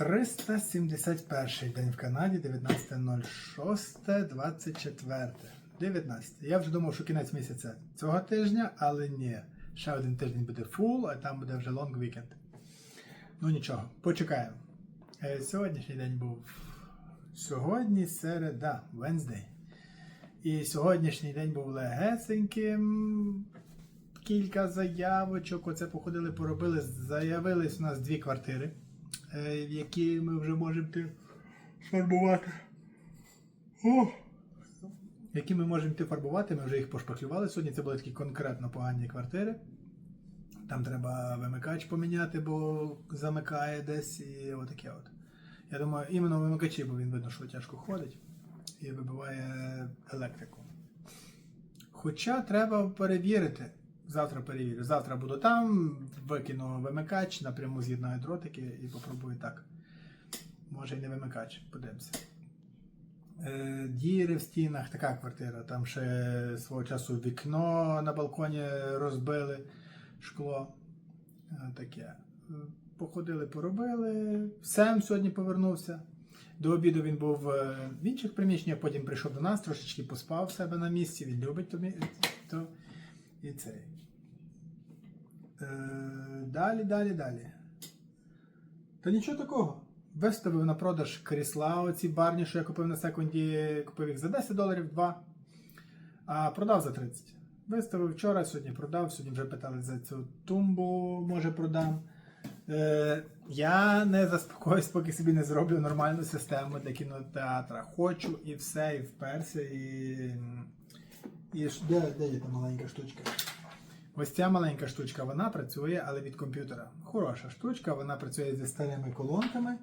371 день в Канаді, 19.06.24. 19. Я вже думав, що кінець місяця цього тижня, але ні. Ще один тиждень буде фул, а там буде вже лонг вікенд. Ну нічого, почекаємо. Е, Сьогоднішній день був сьогодні середа, Wednesday. І сьогоднішній день був легесеньким. Кілька заявочок. Оце походили, поробили. Заявились у нас дві квартири, в які ми вже можемо фарбувати. О! Які ми можемо йти фарбувати, ми вже їх пошпаклювали. Сьогодні це були такі конкретно погані квартири. Там треба вимикач поміняти, бо замикає десь і отаке от. Я думаю, іменно вимикачі, бо він видно, що тяжко ходить і вибиває електрику. Хоча треба перевірити. Завтра перевірю. Завтра буду там, викину вимикач, напряму з'єднаю дротики і попробую так. Може і не вимикач, подивимося. Е, Діри в стінах, така квартира. Там ще свого часу вікно на балконі розбили, шкло. Е, Таке. Е, Походили, поробили. Сем сьогодні повернувся. До обіду він був в інших приміщеннях, потім прийшов до нас, трошечки поспав в себе на місці, він любить то і цей. Е, Далі, далі, далі. Та нічого такого. Виставив на продаж крісла, оці барні, що я купив на секунді, купив їх за 10 доларів, 2, а продав за 30. Виставив вчора, сьогодні продав, сьогодні вже питали за цю тумбу, може продам. Е, я не заспокоюсь, поки собі не зроблю нормальну систему для кінотеатра. Хочу і все, і вперся, і. і де, де є та маленька штучка? Ось ця маленька штучка, вона працює, але від комп'ютера. Хороша штучка, вона працює зі старими колонками.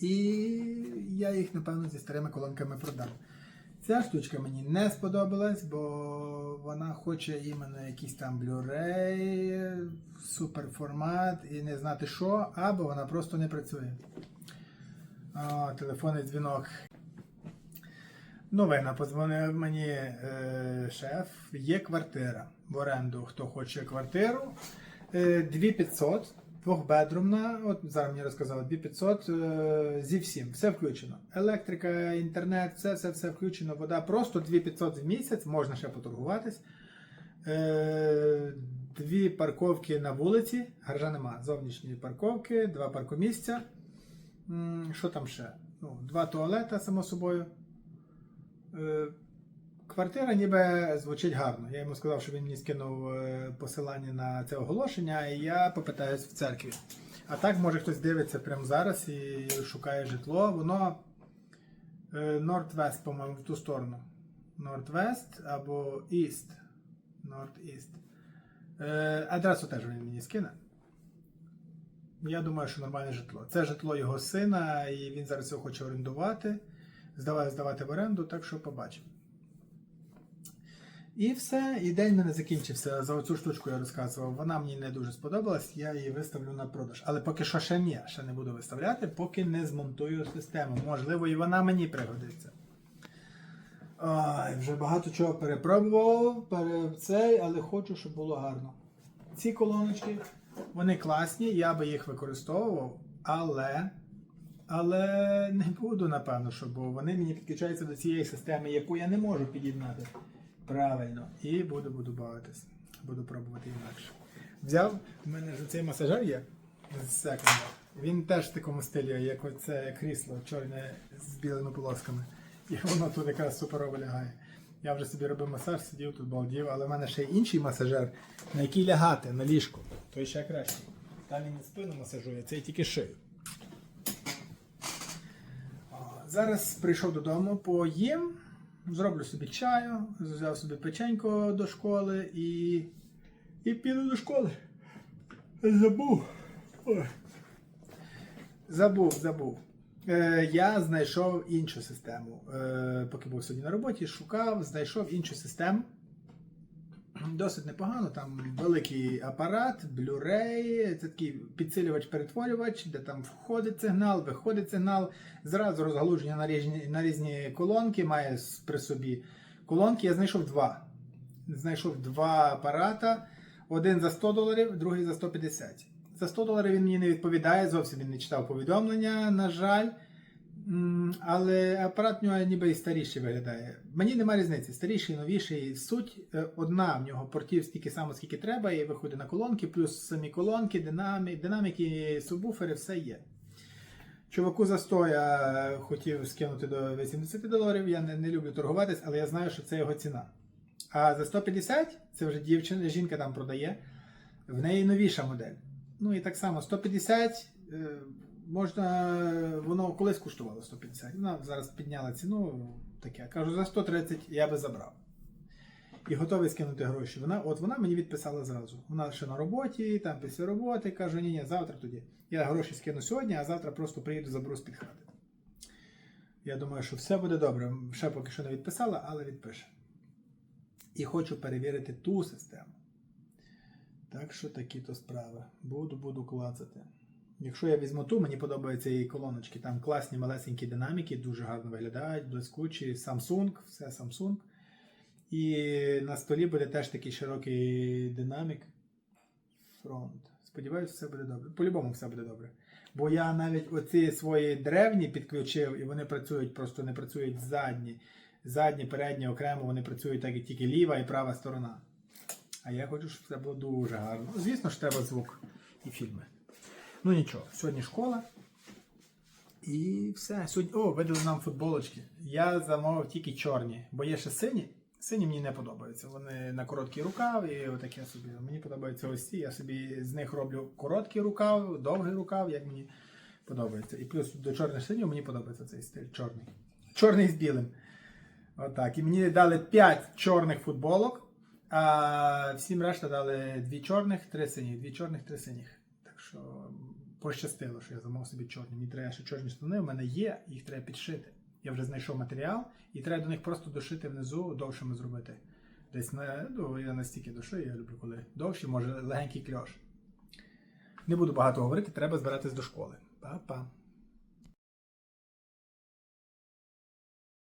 І я їх, напевно, зі старими колонками продам. Ця штучка мені не сподобалась, бо вона хоче іменно якийсь там Blu-ray, суперформат і не знати що, або вона просто не працює. О, телефонний дзвінок. Новина, подзвонив мені е, шеф. Є квартира в оренду. Хто хоче квартиру. Е, 2500, двохбедрумна. От зараз мені розказали, 2500 е, зі всім. Все включено. Електрика, інтернет, все, все, все включено. Вода просто 2500 в місяць, можна ще поторгуватись. Е, дві парковки на вулиці, гаража нема. Зовнішні парковки, два паркомісця. Що там ще? Ну, два туалета, само собою. Квартира ніби звучить гарно. Я йому сказав, що він мені скинув е, посилання на це оголошення, і я попитаюсь в церкві. А так, може хтось дивиться прямо зараз і шукає житло. Воно Northwest, по-моєму, в ту сторону. Northwest або East. Northeast. Е, Адресу теж він мені скине. Я думаю, що нормальне житло. Це житло його сина, і він зараз його хоче орендувати, здавати, здавати в оренду, так що побачимо. І все, і день мене закінчився. За оцю штучку я розказував. Вона мені не дуже сподобалась, я її виставлю на продаж. Але поки що ще ні, ще не буду виставляти, поки не змонтую систему. Можливо, і вона мені пригодиться. Ой, вже багато чого перепробував, пере... цей, але хочу, щоб було гарно. Ці колоночки, вони класні, я би їх використовував, але. Але не буду, напевно, що, бо вони мені підключаються до цієї системи, яку я не можу під'єднати правильно. І буду, буду бавитись. Буду пробувати інакше. Взяв, в мене ж цей масажер є з секунда. Він теж в такому стилі, як оце крісло чорне з білими полосками. І воно тут якраз суперово лягає. Я вже собі робив масаж, сидів тут балдів, але в мене ще й інший масажер, на який лягати на ліжку. Той ще краще. Там він не спину масажує, цей тільки шию. Зараз прийшов додому, поїм, зроблю собі чаю, взяв собі печенько до школи і, і піду до школи. Забув. Ой. Забув, забув. Е, я знайшов іншу систему. Е, поки був сьогодні на роботі, шукав, знайшов іншу систему. Досить непогано, там великий апарат, Blu-ray, це такий підсилювач-перетворювач, де там входить сигнал, виходить сигнал, зразу розгалуження на різні, на різні колонки, має при собі колонки. Я знайшов два. Знайшов два апарата, один за 100 доларів, другий за 150. За 100 доларів він мені не відповідає, зовсім він не читав повідомлення, на жаль. Але апарат в нього ніби і старіший виглядає. Мені немає різниці, старіший, новіший. Суть е, одна, в нього портів стільки само, скільки треба, і виходить на колонки, плюс самі колонки, динамі, динаміки, субвуфери, все є. Чуваку за 100 я хотів скинути до 80 доларів, я не, не люблю торгуватись, але я знаю, що це його ціна. А за 150 це вже дівчина, жінка там продає, в неї новіша модель. Ну і так само 150 е, можна, воно колись коштувало 150. Вона зараз підняла ціну, таке. Кажу, за 130 я би забрав. І готовий скинути гроші. Вона, от вона мені відписала зразу. Вона ще на роботі, там після роботи. Кажу, ні, ні, завтра тоді. Я гроші скину сьогодні, а завтра просто приїду, заберу з під хати. Я думаю, що все буде добре. Ще поки що не відписала, але відпише. І хочу перевірити ту систему. Так що такі то справи. Буду, буду клацати. Якщо я візьму ту, мені подобаються її колоночки. Там класні малесенькі динаміки, дуже гарно виглядають, блискучі. Samsung, все Samsung. І на столі буде теж такий широкий динамік. Фронт. Сподіваюся, все буде добре. По-любому все буде добре. Бо я навіть оці свої древні підключив, і вони працюють, просто не працюють задні. Задні, передні окремо, вони працюють так, як тільки ліва і права сторона. А я хочу, щоб це було дуже гарно. Звісно ж, треба звук і фільми. Ну нічого, сьогодні школа. І все. Сьогодні... О, видали нам футболочки. Я замовив тільки чорні, бо є ще сині. Сині мені не подобаються. Вони на короткий рукав і отаке собі. Мені подобаються ось ці. Я собі з них роблю короткий рукав, довгий рукав, як мені подобається. І плюс до чорних синів мені подобається цей стиль чорний. Чорний з білим. Отак. І мені дали 5 чорних футболок, а всім решта дали 2 чорних, 3 синіх. 2 чорних, 3 синіх. Так що пощастило, що я замовив собі чорні. Мені треба ще чорні штани, у мене є, їх треба підшити. Я вже знайшов матеріал, і треба до них просто дошити внизу, довшими зробити. Десь на, ну, я настільки дошию, я люблю, коли довші, може легенький кльош. Не буду багато говорити, треба збиратись до школи. Па-па.